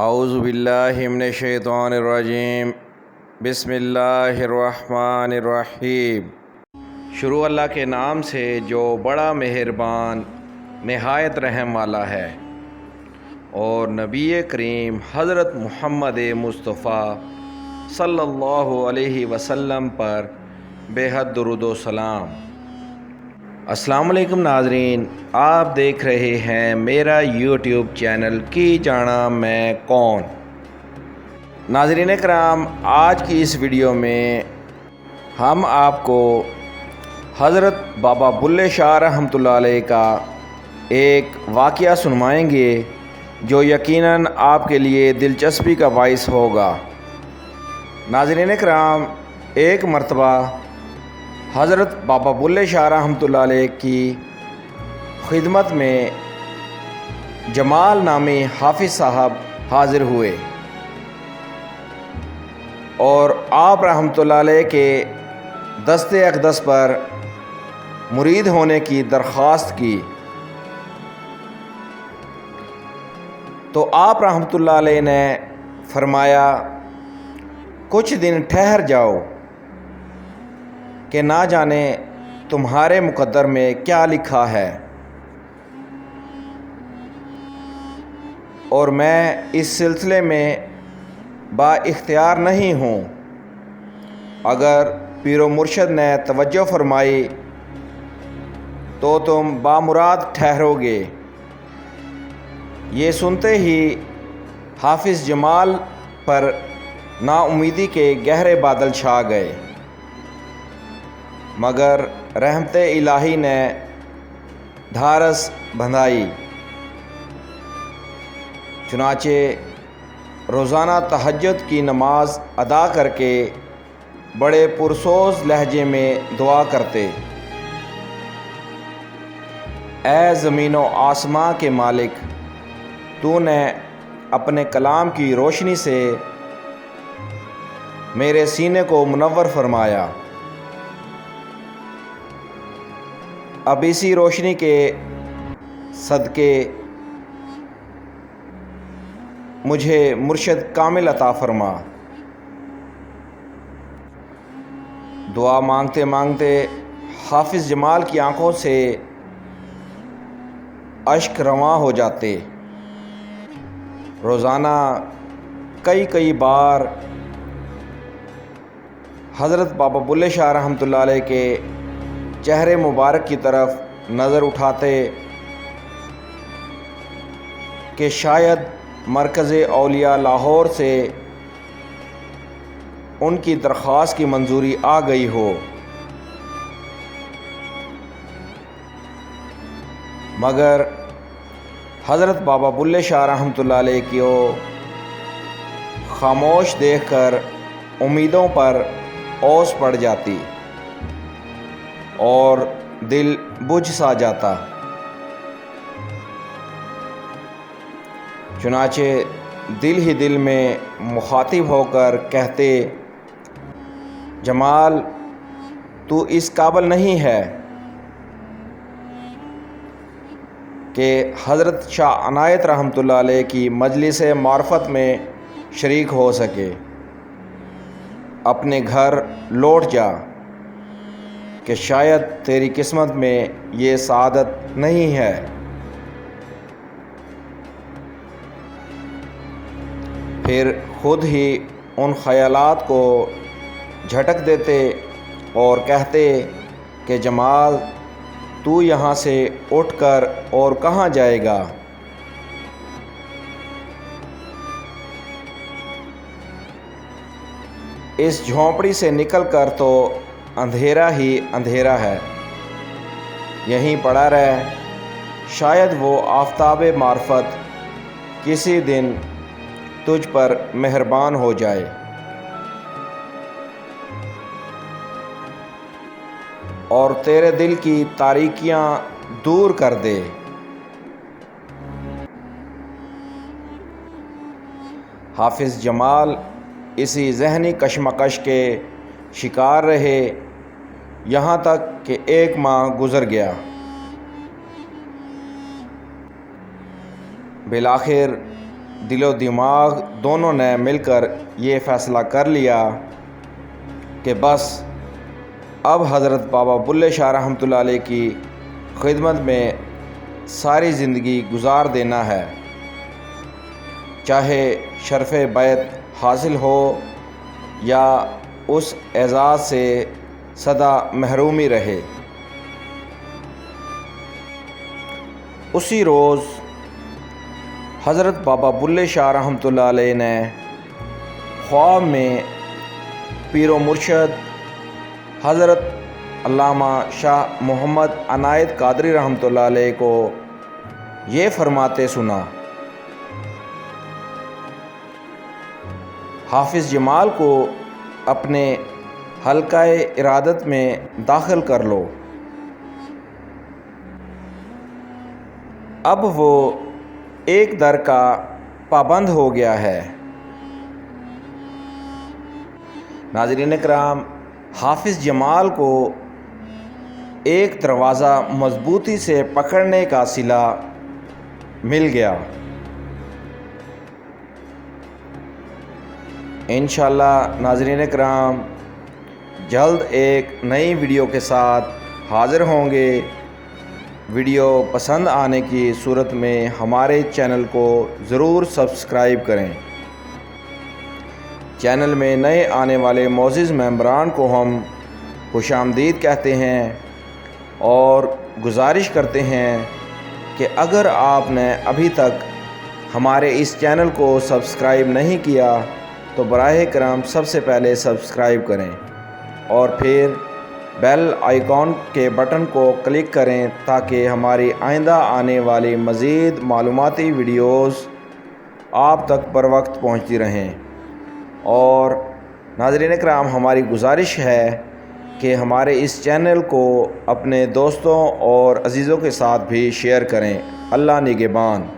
अज़बिल्लिमिनशैतवानरजीम बिसमीम शुरू अल्लाह के नाम से जो बड़ा मेहरबान, नहायत रहम वाला है, और नबी करीम हज़रत मोहम्मद मुस्तफ़ा सल्लल्लाहु अलैहि वसल्लम पर बेहद दरुद सलाम। अस्सलाम वालेकुम नाजरीन, आप देख रहे हैं मेरा यूट्यूब चैनल की जाना मैं कौन। नाजरीन कराम आज की इस वीडियो में हम आपको हज़रत बाबा बुल्ले शाह रहमत का एक वाक़ सुनवाएँगे, जो यकीनन आपके लिए दिलचस्पी का बायस होगा। नाजरीन कराम एक मरतबा हज़रत बाबा बुल्ले शाह रहमत की खिदमत में जमाल नामी हाफिज़ साहब हाज़िर हुए। और आप रहमत के दस्ते अकदस पर मुरीद होने की दरख्वास्त की। तो आप रहमत ने फरमाया, कुछ दिन ठहर जाओ। कि ना जाने तुम्हारे मुकद्दर में क्या लिखा है। और मैं इस सिलसिले में बाख्तियार नहीं हूँ। अगर पीर मुर्शद ने तवज्जो फरमाई तो तुम बामुराद ठहरोगे। ये सुनते ही हाफिज़ जमाल पर नाउमीदी के गहरे बादल छा गए। मगर रहमत इलाही ने धारस बंधाई। चुनाचे रोज़ाना तहजद की नमाज़ अदा करके बड़े पुरसोस लहजे में दुआ करते। ए ज़मीन व आसमां के मालिक, तूने अपने कलाम की रोशनी से मेरे सीने को मुनवर फरमाया। अब इसी रोशनी के सदक़े मुझे मुर्शद कामिल अता फरमा। दुआ मांगते मांगते हाफिज़ जमाल की आँखों से अश्क रवा हो जाते। रोज़ाना कई कई बार हज़रत बाबा बुल्ले शाह रहमत के चेहरे मुबारक की तरफ़ नज़र उठाते कि शायद मरकज़ अलिया लाहौर से उनकी दरख्वास्त की मंजूरी आ गई हो। मगर हज़रत बाबा बुल्ले शाह रहमत की खामोश देखकर उम्मीदों पर ओस पड़ जाती। और दिल बुझ सा जाता। चुनाचे दिल ही दिल में मुखातिब होकर कहते, जमाल, तू इस काबल नहीं है कि हज़रत शाह अनायत रहमत की मजलिस मार्फत में शरीक हो सके। अपने घर लौट जा। कि शायद तेरी किस्मत में ये सादत नहीं है। फिर खुद ही उन ख्यालात को झटक देते और कहते कि, जमाल, तू यहाँ से उठकर और कहाँ जाएगा? इस झोंपड़ी से निकलकर तो अंधेरा ही अंधेरा है। यहीं पड़ा रहे, शायद वो आफ्ताब मार्फत किसी दिन तुझ पर मेहरबान हो जाए। और तेरे दिल की तारीकियाँ दूर कर दे। हाफिज़ जमाल इसी जहनी कशमकश के शिकार रहे, यहाँ तक कि एक माह गुज़र गया। बिलाखिर, दिलो दिमाग दोनों ने मिलकर ये फ़ैसला कर लिया कि बस, अब हज़रत बाबा बुल्ले शाह रहमत की खिदमत में सारी ज़िंदगी गुजार देना है। चाहे शरफ़ बैत हासिल हो या उस एज़ाज़ से सदा महरूमी रहे। उसी रोज़ हज़रत बाबा बुल्ले शाह रहमत ने ख्वाब में पीर मुर्शद हज़रत अल्लामा शाह मोहम्मद अनायत कादरी रहमत को ये फरमाते सुना, हाफिज़ जमाल को अपने हल्का इरादत में दाखिल कर लो। अब वो एक दर का पाबंद हो गया है। नाजरीन कराम हाफिज़ जमाल को एक दरवाज़ा मजबूती से पकड़ने का सिला मिल गया। इन नाजरीन कराम जल्द एक नई वीडियो के साथ हाज़िर होंगे। वीडियो पसंद आने की सूरत में हमारे चैनल को ज़रूर सब्सक्राइब करें। चैनल में नए आने वाले मोज़ मेम्बरान को हम खुश आमदीद कहते हैं और गुजारिश करते हैं कि अगर आपने अभी तक हमारे इस चैनल को सब्सक्राइब नहीं किया तो बरह करम सबसे पहले सब्सक्राइब करें और फिर बेल आइकॉन के बटन को क्लिक करें ताकि हमारी आइंदा आने वाली मज़ीद मालूमती वीडियोस आप तक पर वक्त पहुँचती रहें। और नाजरीन कराम, हमारी गुजारिश है कि हमारे इस चैनल को अपने दोस्तों और अज़ीज़ों के साथ भी शेयर करें। अल्लाह निगेबान।